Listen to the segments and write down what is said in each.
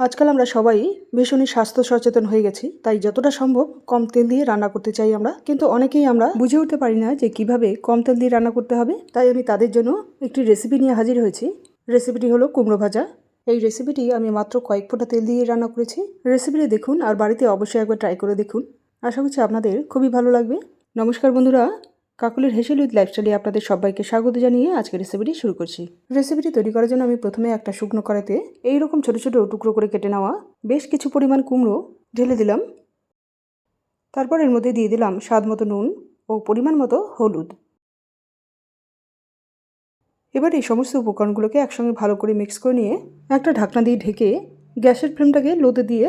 আজকাল আমরা সবাই ভীষণই স্বাস্থ্য সচেতন হয়ে গেছি, তাই যতটা সম্ভব কম তেল দিয়ে রান্না করতে চাই আমরা। কিন্তু অনেকেই আমরা বুঝে উঠতে পারি না যে কীভাবে কম তেল দিয়ে রান্না করতে হবে, তাই আমি তাদের জন্য একটি রেসিপি নিয়ে হাজির হয়েছি। রেসিপিটি হলো কুমড়ো ভাজা। এই রেসিপিটি আমি মাত্র কয়েক ফোঁটা তেল দিয়ে রান্না করেছি। রেসিপিটি দেখুন আর বাড়িতে অবশ্যই একবার ট্রাই করে দেখুন। আশা করছি আপনাদের খুবই ভালো লাগবে। নমস্কার বন্ধুরা। কাকুলের হেসেল উইথ লাইফস্টাইলে আপনাদের সবাইকে স্বাগত জানিয়ে আজকে রেসিপিটি শুরু করছি। রেসিপিটি তৈরি করার জন্য আমি প্রথমে একটা শুকনো কড়াইতে এইরকম ছোটো ছোটো টুকরো করে কেটে নেওয়া, বেশ কিছু পরিমাণ কুমড়ো, ঢেলে দিলাম। তারপর এর মধ্যে দিয়ে দিলাম স্বাদ মতো নুন ও পরিমাণ মতো হলুদ। এবার এই সমস্ত উপকরণগুলোকে একসঙ্গে ভালো করে মিক্স করে নিয়ে একটা ঢাকনা দিয়ে ঢেকে গ্যাসের ফ্লেমটাকে লোতে দিয়ে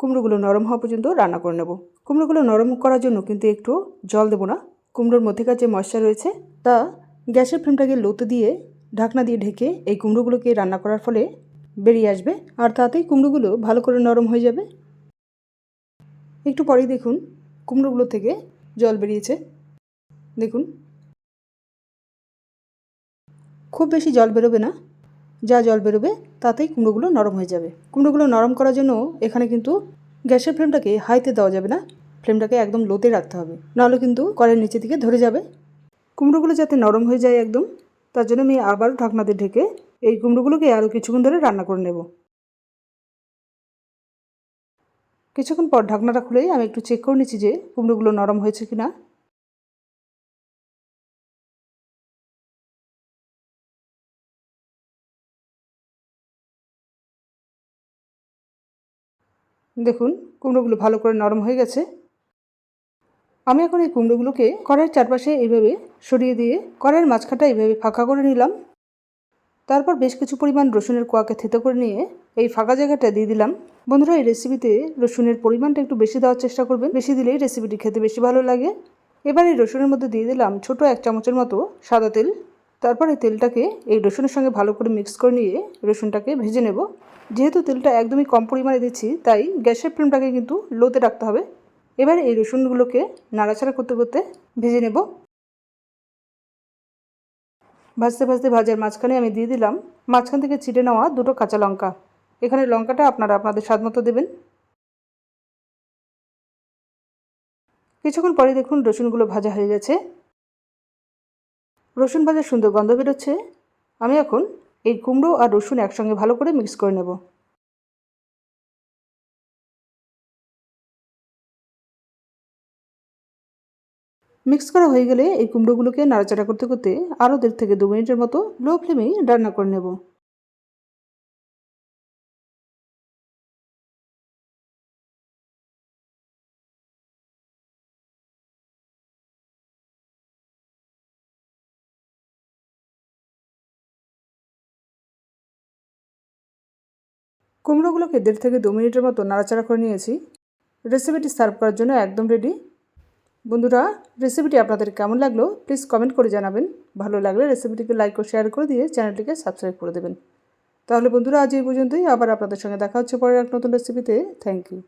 কুমড়োগুলো নরম হওয়া পর্যন্ত রান্না করে নেব। কুমড়োগুলো নরম করার জন্য কিন্তু একটু জল দেবো না কুমড়োর মধ্যেকার যে ময়শ্চার রয়েছে, তা গ্যাসের ফ্লেমটাকে লোতে দিয়ে ঢাকনা দিয়ে ঢেকে এই কুমড়োগুলোকে রান্না করার ফলে বেরিয়ে আসবে। আর তাতেই কুমড়োগুলো ভালো করে নরম হয়ে যাবে। একটু পরেই দেখুন কুমড়োগুলো থেকে জল বেরিয়েছে। দেখুন। খুব বেশি জল বেরোবে না। যা জল বেরোবে, তাতেই কুমড়োগুলো নরম হয়ে যাবে। কুমড়োগুলো নরম করার জন্য এখানে কিন্তু গ্যাসের ফ্লেমটাকে হাইতে দেওয়া যাবে না। ফ্লেমটাকে একদম লোতে রাখতে হবে। নাহলে কিন্তু কড়াইয়ের নিচে দিকে ধরে যাবে। কুমড়োগুলো যাতে নরম হয়ে যায় একদম, তার জন্য আমি আবারও ঢাকনাতে ঢেকে এই কুমড়োগুলোকে আরও কিছুক্ষণ ধরে রান্না করে নেব। কিছুক্ষণ পর ঢাকনাটা খুলেই আমি একটু চেক করে নিচ্ছি যে কুমড়োগুলো নরম হয়েছে কি না দেখুন, কুমড়োগুলো ভালো করে নরম হয়ে গেছে। আমি এখন এই কুমড়োগুলোকে কড়াইয়ের চারপাশে এইভাবে সরিয়ে দিয়ে কড়াইয়ের মাঝখানটা এইভাবে ফাঁকা করে নিলাম। তারপর বেশ কিছু পরিমাণ রসুনের কোয়াকে থেতো করে নিয়ে এই ফাঁকা জায়গাটা দিয়ে দিলাম। বন্ধুরা, এই রেসিপিতে রসুনের পরিমাণটা একটু বেশি দেওয়ার চেষ্টা করবেন। বেশি দিলেই রেসিপিটি খেতে বেশি ভালো লাগে। এবার এই রসুনের মধ্যে দিয়ে দিলাম ছোট এক চামচের মতো সাদা তেল। তারপর এই তেলটাকে এই রসুনের সঙ্গে ভালো করে মিক্স করে নিয়ে রসুনটাকে ভেজে নেব। যেহেতু তেলটা একদমই কম পরিমাণে দিচ্ছি, তাই গ্যাসের ফ্লেমটাকে কিন্তু লোতে রাখতে হবে। এবার এই রসুনগুলোকে নাড়াচাড়া করতে করতে ভেজে নেব। ভাজতে ভাজতে ভাজার মাঝখানে আমি দিয়ে দিলাম মাঝখান থেকে ছিটে নেওয়া দুটো কাঁচা লঙ্কা। এখানে লঙ্কাটা আপনারা আপনাদের স্বাদ মতো দেবেন। কিছুক্ষণ পরে দেখুন রসুনগুলো ভাজা হয়ে গেছে। রসুন ভাজার সুন্দর গন্ধ বেরোচ্ছে। আমি এখন এই কুমড়ো আর রসুন একসঙ্গে ভালো করে মিক্স করে নেব। মিক্স করা হয়ে গেলে এই কুমড়োগুলোকে নাড়াচাড়া করতে করতে আরও দেড় থেকে দু মিনিটের মতো লো ফ্লেমেই রান্না করে নেব। কুমড়োগুলোকে দেড় থেকে দু মিনিটের মতো নাড়াচাড়া করে নিয়েছি। রেসিপিটি সার্ভ করার জন্য একদম রেডি। বন্ধুরা রেসিপিটি আপনাদের কেমন লাগল? প্লিজ কমেন্ট করে জানাবেন। ভালো লাগলে রেসিপিটিকে লাইক ও শেয়ার করে দিয়ে চ্যানেলটিকে সাবস্ক্রাইব করে দেবেন। তাহলে বন্ধুরা, আজ এই পর্যন্তই। আবার আপনাদের সঙ্গে দেখা হচ্ছে পরের এক নতুন রেসিপিতে থ্যাংক ইউ